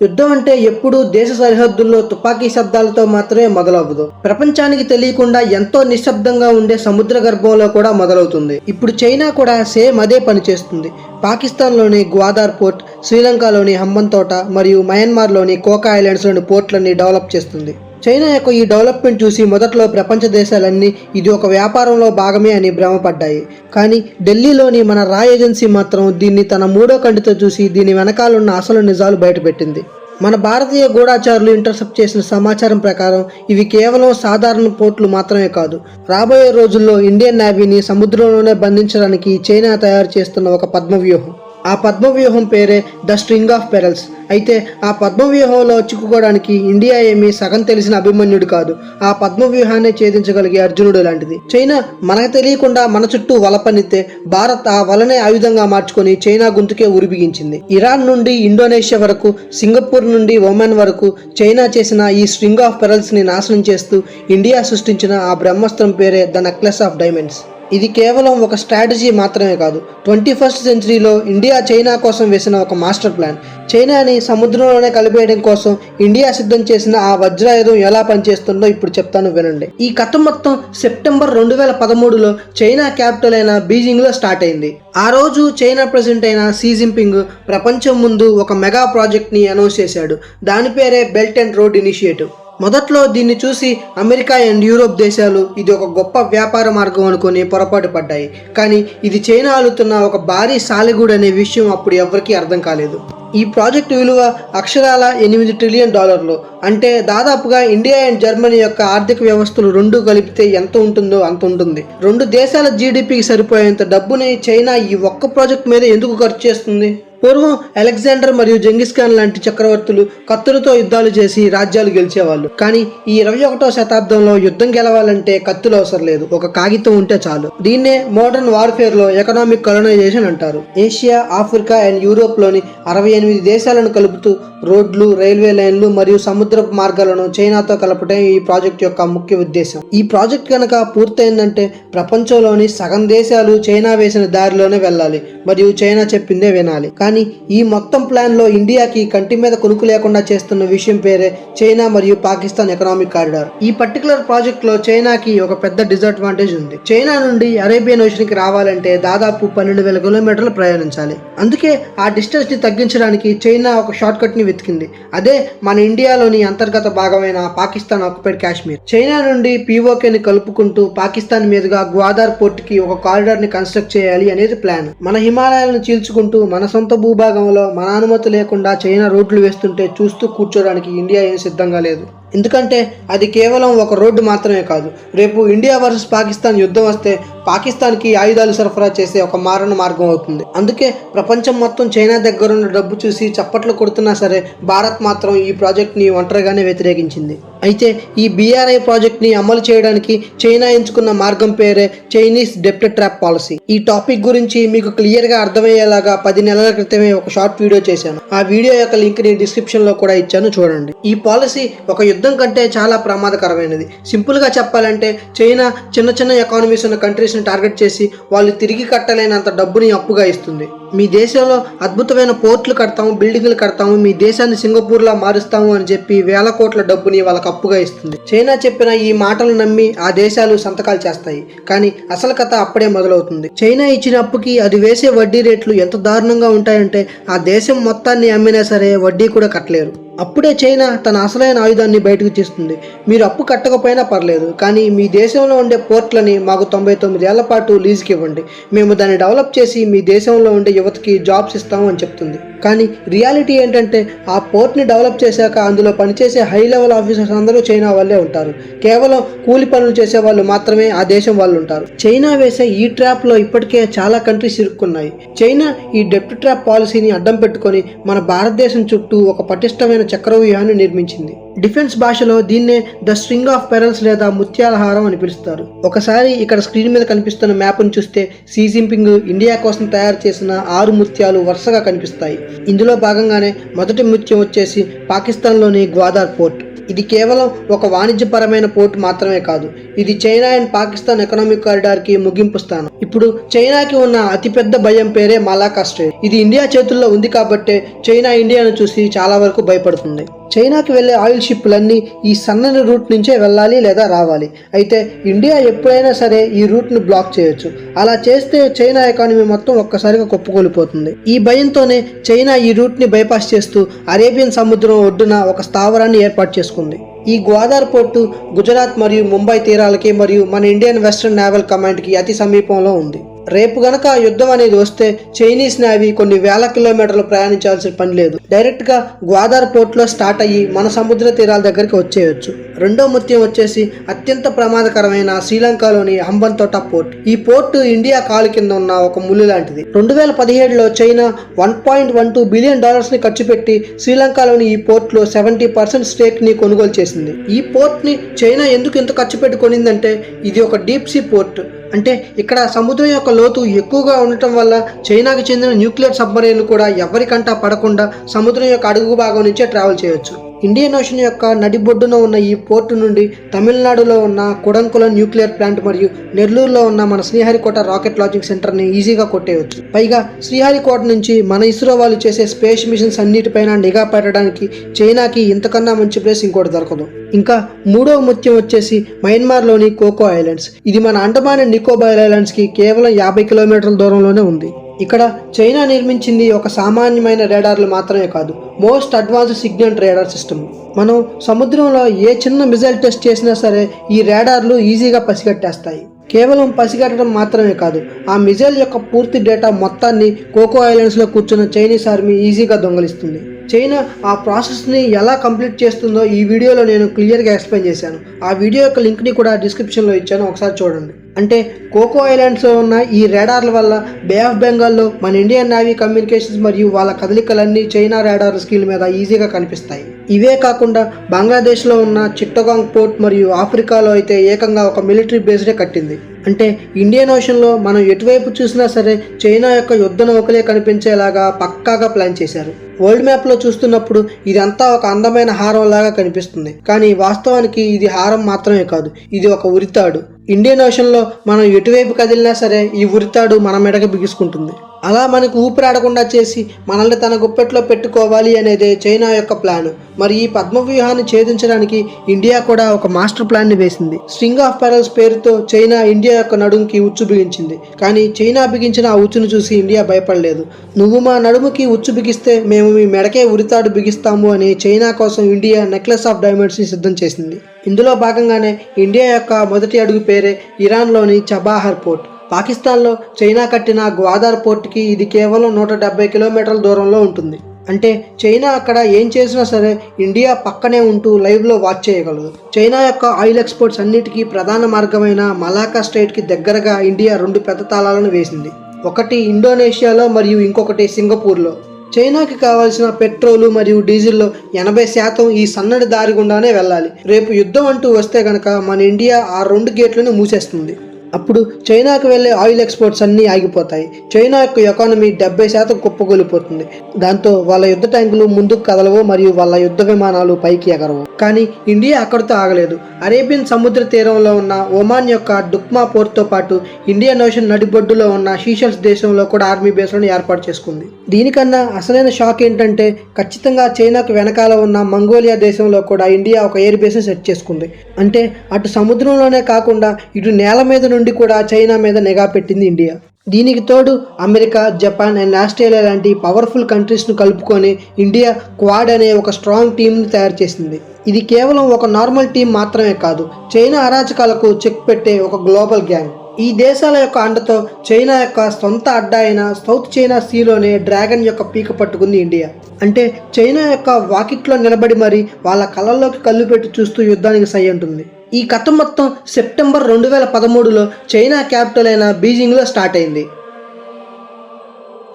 యుద్ధం అంటే ఎప్పుడూ దేశ సరిహద్దుల్లో తుపాకీ శబ్దాలతో మాత్రమే మొదలవ్వదు. ప్రపంచానికి తెలియకుండా ఎంతో నిశ్శబ్దంగా ఉండే సముద్ర గర్భంలో కూడా మొదలవుతుంది. ఇప్పుడు చైనా కూడా సేమ్ అదే పనిచేస్తుంది పాకిస్తాన్లోని గ్వాదార్ పోర్ట్ శ్రీలంకలోని హంబంతోట తోట మరియు మయన్మార్లోని కోకా ఐలాండ్స్లోని పోర్ట్లన్నీ డెవలప్ చేస్తుంది. చైనా యొక్క ఈ డెవలప్మెంట్ చూసి మొదట్లో ప్రపంచ దేశాలన్నీ ఇది ఒక వ్యాపారంలో భాగమే అని భ్రమపడ్డాయి. కానీ ఢిల్లీలోని మన రా ఏజెన్సీ మాత్రం దీన్ని తన మూడో కంటితో చూసి దీని వెనకాలన్న అసలు నిజాలు బయటపెట్టింది. మన భారతీయ గూఢాచారులు ఇంటర్సెప్ట్ చేసిన సమాచారం ప్రకారం ఇవి కేవలం సాధారణ పోర్ట్లు మాత్రమే కాదు. రాబోయే రోజుల్లో ఇండియన్ నేవీని సముద్రంలోనే బంధించడానికి చైనా తయారు చేస్తున్న ఒక పద్మవ్యూహం. ఆ పద్మవ్యూహం పేరే ద స్ట్రింగ్ ఆఫ్ పెరల్స్. అయితే ఆ పద్మవ్యూహంలో చిక్కుకోవడానికి ఇండియా ఏమీ సగం తెలిసిన అభిమన్యుడు కాదు. ఆ పద్మవ్యూహాన్ని ఛేదించగలిగే అర్జునుడు లాంటిది. చైనా మనకు తెలియకుండా మన చుట్టూ వల పన్నితే భారత్ ఆ వలనే ఆయుధంగా మార్చుకొని చైనా గొంతుకే ఉరిబిగించింది. ఇరాన్ నుండి ఇండోనేషియా వరకు సింగపూర్ నుండి ఒమన్ వరకు చైనా చేసిన ఈ స్ట్రింగ్ ఆఫ్ పెరల్స్ని నాశనం చేస్తూ ఇండియా సృష్టించిన ఆ బ్రహ్మాస్త్రం పేరే ద నెక్లెస్ ఆఫ్ డైమండ్స్. ఇది కేవలం ఒక స్ట్రాటజీ మాత్రమే కాదు. ట్వంటీ ఫస్ట్ సెంచరీలో ఇండియా చైనా కోసం వేసిన ఒక మాస్టర్ ప్లాన్. చైనాని సముద్రంలోనే కలిపేయడం కోసం ఇండియా సిద్ధం చేసిన ఆ వజ్రాయుధం ఎలా పనిచేస్తుందో ఇప్పుడు చెప్తాను వినండి. ఈ కథ మొత్తం సెప్టెంబర్ రెండు వేల పదమూడులో చైనా క్యాపిటల్ అయిన బీజింగ్లో స్టార్ట్ అయింది. ఆ రోజు చైనా ప్రెసిడెంట్ అయిన సీ జింపింగ్ ప్రపంచం ముందు ఒక మెగా ప్రాజెక్ట్ని అనౌన్స్ చేశాడు. దాని పేరే బెల్ట్ అండ్ రోడ్ ఇనిషియేటివ్. మొదట్లో దీన్ని చూసి అమెరికా అండ్ యూరోప్ దేశాలు ఇది ఒక గొప్ప వ్యాపార మార్గం అనుకుని పొరపాటు పడ్డాయి. కానీ ఇది చైనా ఆలుతున్న ఒక భారీ సాలెగూడు అనే విషయం అప్పుడు ఎవరికీ అర్థం కాలేదు. ఈ ప్రాజెక్టు విలువ అక్షరాల ఎనిమిది ట్రిలియన్ డాలర్లు. అంటే దాదాపుగా ఇండియా అండ్ జర్మనీ యొక్క ఆర్థిక వ్యవస్థలు రెండు కలిపితే ఎంత ఉంటుందో అంత ఉంటుంది. రెండు దేశాల జీడిపికి సరిపోయేంత డబ్బుని చైనా ఈ ఒక్క ప్రాజెక్ట్ మీద ఎందుకు ఖర్చు చేస్తుంది? పూర్వం అలెగ్జాండర్ మరియు జంగిస్ ఖాన్ లాంటి చక్రవర్తులు కత్తులతో యుద్ధాలు చేసి రాజ్యాలు గెలిచేవాళ్ళు. కానీ ఈ ఇరవై ఒకటో శతాబ్దంలో యుద్ధం గెలవాలంటే కత్తులు అవసరం లేదు. ఒక కాగితం ఉంటే చాలు. దీన్నే మోడర్న్ వార్ఫేర్లో ఎకనామిక్ కలనైజేషన్ అంటారు. ఏషియా ఆఫ్రికా అండ్ యూరోప్లోని అరవై ఎనిమిది దేశాలను కలుపుతూ రోడ్లు రైల్వే లైన్లు మరియు సముద్రపు మార్గాలను చైనాతో కలపటం ఈ ప్రాజెక్ట్ యొక్క ముఖ్య ఉద్దేశం. ఈ ప్రాజెక్ట్ కనుక పూర్తయిందంటే ప్రపంచంలోని సగం దేశాలు చైనా వేసిన దారిలోనే వెళ్ళాలి మరియు చైనా చెప్పిందే వినాలి. కానీ ఈ మొత్తం ప్లాన్లో ఇండియాకి కంటి మీద కొనుక్కు లేకుండా చేస్తున్న విషయం పేరే చైనా మరియు పాకిస్తాన్ ఎకనామిక్ కారిడార్. ఈ పర్టికులర్ ప్రాజెక్ట్లో చైనాకి ఒక పెద్ద డిసడ్వాంటేజ్ ఉంది. చైనా నుండి అరేబియన్ ఓషన్కి రావాలంటే దాదాపు పన్నెండు వేల కిలోమీటర్లు ప్రయాణించాలి. అందుకే ఆ డిస్టెన్స్ని తగ్గించడానికి చైనా ఒక షార్ట్ కట్ని వెతికింది. అదే మన ఇండియాలోని అంతర్గత భాగమైన పాకిస్తాన్ ఆక్యుపైడ్ కాశ్మీర్. చైనా నుండి పీఓకేని కలుపుకుంటూ పాకిస్తాన్ మీదుగా గ్వాదార్ పోర్ట్కి ఒక కారిడార్ని కన్స్ట్రక్ట్ చేయాలి అనేది ప్లాన్. మన హిమాలయాలను చీల్చుకుంటూ మన సొంత భూభాగంలో మన అనుమతి లేకుండా చైనా రోడ్లు వేస్తుంటే చూస్తూ కూర్చోడానికి ఇండియా ఏం సిద్ధంగా లేదు. ఎందుకంటే అది కేవలం ఒక రోడ్డు మాత్రమే కాదు. రేపు ఇండియా వర్సెస్ పాకిస్తాన్ యుద్ధం వస్తే పాకిస్తాన్కి ఆయుధాలు సరఫరా చేసే ఒక మారణ మార్గం అవుతుంది. అందుకే ప్రపంచం మొత్తం చైనా దగ్గరున్న డబ్బు చూసి చప్పట్లు కొడుతున్నా సరే భారత్ మాత్రం ఈ ప్రాజెక్ట్ని ఒంటరిగానే వ్యతిరేకించింది. అయితే ఈ బీఆర్ఐ ప్రాజెక్ట్ని అమలు చేయడానికి చైనా ఎంచుకున్న మార్గం పేరే చైనీస్ డెప్ట్ ట్రాప్ పాలసీ. ఈ టాపిక్ గురించి మీకు క్లియర్గా అర్థమయ్యేలాగా పది నెలల క్రితమే ఒక షార్ట్ వీడియో చేశాను. ఆ వీడియో యొక్క లింక్ని డిస్క్రిప్షన్లో కూడా ఇచ్చాను చూడండి. ఈ పాలసీ ఒక యుద్ధం కంటే చాలా ప్రమాదకరమైనది. సింపుల్గా చెప్పాలంటే చైనా చిన్న చిన్న ఎకానమీస్ ఉన్న కంట్రీస్ని టార్గెట్ చేసి వాళ్ళు తిరిగి కట్టలేనంత డబ్బుని అప్పుగా ఇస్తుంది. మీ దేశంలో అద్భుతమైన పోర్ట్లు కడతాము బిల్డింగ్లు కడతాము మీ దేశాన్ని సింగపూర్లా మారుస్తాము అని చెప్పి వేల కోట్ల డబ్బుని వాళ్ళకి అప్పుగా ఇస్తుంది. చైనా చెప్పిన ఈ మాటలు నమ్మి ఆ దేశాలు సంతకాలు చేస్తాయి. కానీ అసలు కథ అప్పుడే మొదలవుతుంది. చైనా ఇచ్చిన అప్పుకి అది వేసే వడ్డీ రేట్లు ఎంత దారుణంగా ఉంటాయంటే ఆ దేశం మొత్తాన్ని అమ్మినా సరే వడ్డీ కూడా కట్టలేరు. అప్పుడే చైనా తన అసలైన ఆయుధాన్ని బయటకు తీస్తుంది మీరు అప్పు కట్టకపోయినా పర్లేదు కానీ మీ దేశంలో ఉండే పోర్ట్లని మాకు తొంభై తొమ్మిది ఏళ్ళ పాటు లీజుకి ఇవ్వండి. మేము దాన్ని డెవలప్ చేసి మీ దేశంలో ఉండే యువతకి జాబ్స్ ఇస్తాము అని చెప్తుంది. కానీ రియాలిటీ ఏంటంటే ఆ పోర్ట్ని డెవలప్ చేశాక అందులో పనిచేసే హై లెవెల్ ఆఫీసర్స్ అందరూ చైనా వాళ్ళే ఉంటారు. కేవలం కూలి పనులు చేసే వాళ్ళు మాత్రమే ఆ దేశం వాళ్ళు ఉంటారు. చైనా వేసే ఈ ట్రాప్లో ఇప్పటికే చాలా కంట్రీస్ ఇరుక్కున్నాయి. చైనా ఈ డెప్ట్ ట్రాప్ పాలసీని అడ్డం పెట్టుకొని మన భారతదేశం చుట్టూ ఒక పటిష్టమైన చక్రవ్యూహాన్ని నిర్మించింది. డిఫెన్స్ భాషలో దీన్నే ద స్ట్రింగ్ ఆఫ్ పెరల్స్ లేదా ముత్యాల హారం అని పిలుస్తారు. ఒకసారి ఇక్కడ స్క్రీన్ మీద కనిపిస్తున్న మ్యాప్ను చూస్తే సీ జింపింగ్ ఇండియా కోసం తయారు చేసిన ఆరు ముత్యాలు వరుసగా కనిపిస్తాయి. ఇందులో భాగంగానే మొదటి ముత్యం వచ్చేసి పాకిస్తాన్లోని గ్వాదార్ పోర్ట్. ఇది కేవలం ఒక వాణిజ్యపరమైన పోర్టు మాత్రమే కాదు. ఇది చైనా అండ్ పాకిస్తాన్ ఎకనామిక్ కారిడార్కి ముగింపు స్థానం. ఇప్పుడు చైనాకి ఉన్న అతిపెద్ద భయం పేరే మలాకా స్ట్రేట్ ఇది ఇండియా చేతుల్లో ఉంది కాబట్టే చైనా ఇండియాను చూసి చాలా వరకు భయపడుతుంది. చైనాకి వెళ్ళే ఆయిల్ షిప్లన్నీ ఈ సన్నని రూట్ నుంచే వెళ్ళాలి లేదా రావాలి. అయితే ఇండియా ఎప్పుడైనా సరే ఈ రూట్ను బ్లాక్ చేయొచ్చు. అలా చేస్తే చైనా ఎకానమీ మొత్తం ఒక్కసారిగా కొప్పుకొలిపోతుంది. ఈ భయంతోనే చైనా ఈ రూట్ని బైపాస్ చేస్తూ అరేబియన్ సముద్రం ఒడ్డున ఒక స్థావరాన్ని ఏర్పాటు చేసుకుంది. ఈ గ్వాదార్ పోర్టు గుజరాత్ మరియు ముంబై తీరాలకి మరియు మన ఇండియన్ వెస్టర్న్ నేవల్ కమాండ్కి అతి సమీపంలో ఉంది. రేపు గనక యుద్ధం అనేది వస్తే చైనీస్ నేవీ కొన్ని వేల కిలోమీటర్లు ప్రయాణించాల్సిన పని లేదు. డైరెక్ట్గా గ్వాదార్ పోర్ట్లో స్టార్ట్ అయ్యి మన సముద్ర తీరాల దగ్గరికి వచ్చేయచ్చు. రెండో ముత్యం వచ్చేసి అత్యంత ప్రమాదకరమైన శ్రీలంకలోని హంబన్తోట పోర్ట్. ఈ పోర్టు ఇండియా కాలు కింద ఉన్న ఒక ముళ్ళు లాంటిది. రెండు వేల పదిహేడులో China one point one two billion డాలర్స్ని ఖర్చు పెట్టి శ్రీలంకలోని ఈ పోర్ట్లో సెవెంటీ పర్సెంట్ స్టేక్ని కొనుగోలు చేసింది. ఈ పోర్ట్ని చైనా ఎందుకు ఇంత ఖర్చు పెట్టుకునిందంటే ఇది ఒక డీప్ సీ పోర్ట్. అంటే ఇక్కడ సముద్రం యొక్క లోతు ఎక్కువగా ఉండటం వల్ల చైనాకు చెందిన న్యూక్లియర్ సబ్మరీన్లు కూడా ఎవరికంటా పడకుండా సముద్రం యొక్క అడుగు భాగం నుంచే ట్రావెల్ చేయొచ్చు. ఇండియన్ ఓషన్ యొక్క నడిబొడ్డున ఉన్న ఈ పోర్టు నుండి తమిళనాడులో ఉన్న కుడంకులం న్యూక్లియర్ ప్లాంట్ మరియు నెల్లూరులో ఉన్న మన శ్రీహరికోట రాకెట్ లాంచింగ్ సెంటర్ని ఈజీగా కొట్టేయవచ్చు పైగా శ్రీహరికోట నుంచి మన ఇస్రో వాళ్ళు చేసే స్పేస్ మిషన్స్ అన్నిటిపైన నిఘా పెట్టడానికి చైనాకి ఇంతకన్నా మంచి ప్లేస్ ఇంకోటి దొరకదు. ఇంకా మూడవ ముత్యం వచ్చేసి మయన్మార్లోని కోకో ఐలాండ్స్. ఇది మన అండమాన్ అండ్ నికోబార్ ఐలాండ్స్కి కేవలం యాభై కిలోమీటర్ల దూరంలోనే ఉంది. ఇక్కడ చైనా నిర్మించింది ఒక సామాన్యమైన రేడార్లు మాత్రమే కాదు most advanced signal radar system. మనం సముద్రంలో ఏ చిన్న మిజైల్ టెస్ట్ చేసినా సరే ఈ రేడార్లు ఈజీగా పసిగట్టేస్తాయి. కేవలం పసిగట్టడం మాత్రమే కాదు ఆ మిజైల్ యొక్క పూర్తి డేటా మొత్తాన్ని కోకో ఐలాండ్స్లో కూర్చున్న చైనీస్ ఆర్మీ ఈజీగా దొంగలిస్తుంది. చైనా ఆ ప్రాసెస్ని ఎలా కంప్లీట్ చేస్తుందో ఈ వీడియోలో నేను క్లియర్గా ఎక్స్ప్లెయిన్ చేశాను. ఆ వీడియో యొక్క లింక్ని కూడా డిస్క్రిప్షన్లో ఇచ్చాను ఒకసారి చూడండి. అంటే కోకో ఐలాండ్స్లో ఉన్న ఈ రాడార్ల వల్ల బే ఆఫ్ బెంగాల్లో మన ఇండియన్ నావీ కమ్యూనికేషన్స్ మరియు వాళ్ళ కదలికలన్నీ చైనా రాడార్ స్కిల్ మీద ఈజీగా కనిపిస్తాయి. ఇవే కాకుండా బంగ్లాదేశ్లో ఉన్న చిట్టగాంగ్ పోర్ట్ మరియు ఆఫ్రికాలో అయితే ఏకంగా ఒక మిలిటరీ బేస్డే కట్టింది. అంటే ఇండియన్ ఓషన్లో మనం ఎటువైపు చూసినా సరే చైనా యొక్క యుద్ధ నౌకలే కనిపించేలాగా పక్కాగా ప్లాన్ చేశారు. వరల్డ్ మ్యాప్లో చూస్తున్నప్పుడు ఇదంతా ఒక అందమైన హారం లాగా కనిపిస్తుంది. కానీ వాస్తవానికి ఇది హారం మాత్రమే కాదు ఇది ఒక ఉరితాడు. ఇండియన్ ఓషన్లో మనం ఎటువైపు కదిలినా సరే ఈ ఉరితాడు మన మెడకు బిగుసుకుంటుంది. అలా మనకు ఊపిరాడకుండా చేసి మనల్ని తన గుప్పెట్లో పెట్టుకోవాలి అనేదే చైనా యొక్క ప్లాన్. మరి ఈ పద్మ వ్యూహాన్ని ఛేదించడానికి ఇండియా కూడా ఒక మాస్టర్ ప్లాన్ని వేసింది. స్ట్రింగ్ ఆఫ్ పెరల్స్ పేరుతో చైనా ఇండియా యొక్క నడుముకి ఉచ్చు బిగించింది. కానీ చైనా బిగించిన ఆ ఉచ్చును చూసి ఇండియా భయపడలేదు. నువ్వు మా నడుముకి ఉచ్చు బిగిస్తే మేము మీ మెడకే ఉరితాడు బిగిస్తాము అని చైనా కోసం ఇండియా నెక్లెస్ ఆఫ్ డైమండ్స్ని సిద్ధం చేసింది. ఇందులో భాగంగానే ఇండియా యొక్క మొదటి అడుగు పేరే ఇరాన్లోని చబాహర్ పోర్ట్. పాకిస్తాన్లో చైనా కట్టిన గ్వాదార్ పోర్ట్కి ఇది కేవలం నూట డెబ్బై కిలోమీటర్ల దూరంలో ఉంటుంది. అంటే చైనా అక్కడ ఏం చేసినా సరే ఇండియా పక్కనే ఉంటూ లైవ్లో వాచ్ చేయగలదు. చైనా యొక్క ఆయిల్ ఎక్స్పోర్ట్స్ అన్నిటికీ ప్రధాన మార్గమైన మలాకా స్టేట్కి దగ్గరగా ఇండియా రెండు పెద్ద తాళాలను వేసింది. ఒకటి ఇండోనేషియాలో మరియు ఇంకొకటి సింగపూర్లో. చైనాకి కావాల్సిన పెట్రోలు మరియు డీజిల్లో ఎనభై శాతం ఈ సన్నడి దారి గుండానే వెళ్ళాలి. రేపు యుద్ధం అంటూ వస్తే గనక మన ఇండియా ఆ రెండు గేట్లను మూసేస్తుంది. అప్పుడు చైనాకు వెళ్ళే ఆయిల్ ఎక్స్పోర్ట్స్ అన్నీ ఆగిపోతాయి. చైనా యొక్క ఎకానమీ డెబ్బై శాతం కుప్పగొలిపోతుంది దాంతో వాళ్ళ యుద్ధ ట్యాంకులు ముందుకు కదలవు మరియు వాళ్ళ యుద్ధ విమానాలు పైకి ఎగరవు. కానీ ఇండియా అక్కడితో ఆగలేదు. అరేబియన్ సముద్ర తీరంలో ఉన్న ఒమాన్ యొక్క డుక్మా పోర్ట్తో పాటు ఇండియన్ ఓషన్ నడిబొడ్డులో ఉన్న షీషల్స్ దేశంలో కూడా ఆర్మీ బేస్లను ఏర్పాటు చేసుకుంది. దీనికన్నా అసలైన షాక్ ఏంటంటే ఖచ్చితంగా చైనాకు వెనకాల ఉన్న మంగోలియా దేశంలో కూడా ఇండియా ఒక ఎయిర్ బేస్ని సెట్ చేసుకుంది. అంటే అటు సముద్రంలోనే కాకుండా ఇటు నేల మీద నుండి కూడా చైనా మీద నిఘా పెట్టింది ఇండియా. దీనికి తోడు అమెరికా జపాన్ అండ్ ఆస్ట్రేలియా లాంటి పవర్ఫుల్ కంట్రీస్ను కలుపుకొని ఇండియా క్వాడ్ అనే ఒక స్ట్రాంగ్ టీంను తయారు చేసింది. ఇది కేవలం ఒక నార్మల్ టీం మాత్రమే కాదు చైనా అరాచకాలకు చెక్ పెట్టే ఒక గ్లోబల్ గ్యాంగ్ ఈ దేశాల యొక్క అండతో చైనా యొక్క సొంత అడ్డా అయిన సౌత్ చైనా సీలోనే డ్రాగన్ యొక్క పీక పట్టుకుంది ఇండియా. అంటే చైనా యొక్క వాకిట్లో నిలబడి మరి వాళ్ళ కళ్ళల్లోకి కళ్ళు పెట్టి చూస్తూ యుద్ధానికి సై ఉంటుంది. ఈ కథ మొత్తం సెప్టెంబర్ రెండు వేల పదమూడులో చైనా క్యాపిటల్ అయిన బీజింగ్లో స్టార్ట్ అయింది.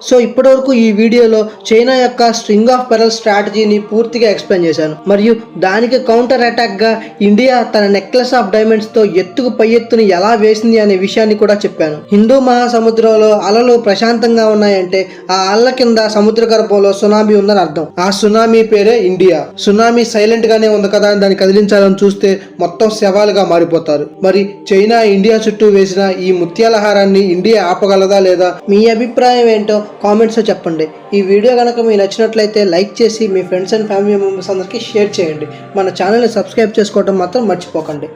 సో ఇప్పటివరకు ఈ వీడియోలో చైనా యొక్క స్ట్రింగ్ ఆఫ్ పెరల్ స్ట్రాటజీని పూర్తిగా ఎక్స్ప్లెయిన్ చేశాను. మరియు దానికి కౌంటర్ అటాక్గా ఇండియా తన నెక్లెస్ ఆఫ్ డైమండ్స్తో ఎత్తుకు పై ఎత్తుని ఎలా వేసింది అనే విషయాన్ని కూడా చెప్పాను. హిందూ మహాసముద్రంలో అలలు ప్రశాంతంగా ఉన్నాయంటే ఆ అల్ల కింద సముద్ర గర్భంలో సునామీ ఉందని అర్థం. ఆ సునామీ పేరే ఇండియా. సునామీ సైలెంట్ గానే ఉంది కదా అని దాన్ని కదిలించాలని చూస్తే మొత్తం శవాలుగా మారిపోతారు. మరి చైనా ఇండియా చుట్టూ వేసిన ఈ ముత్యాల హారాన్ని ఇండియా ఆపగలదా లేదా? మీ అభిప్రాయం ఏంటో కామెంట్స్లో చెప్పండి. ఈ వీడియో కనుక మీకు నచ్చినట్లయితే లైక్ చేసి మీ ఫ్రెండ్స్ అండ్ ఫ్యామిలీ మెంబర్స్ అందరికీ షేర్ చేయండి. మన ఛానల్ని సబ్స్క్రైబ్ చేసుకోవడం మాత్రం మర్చిపోకండి.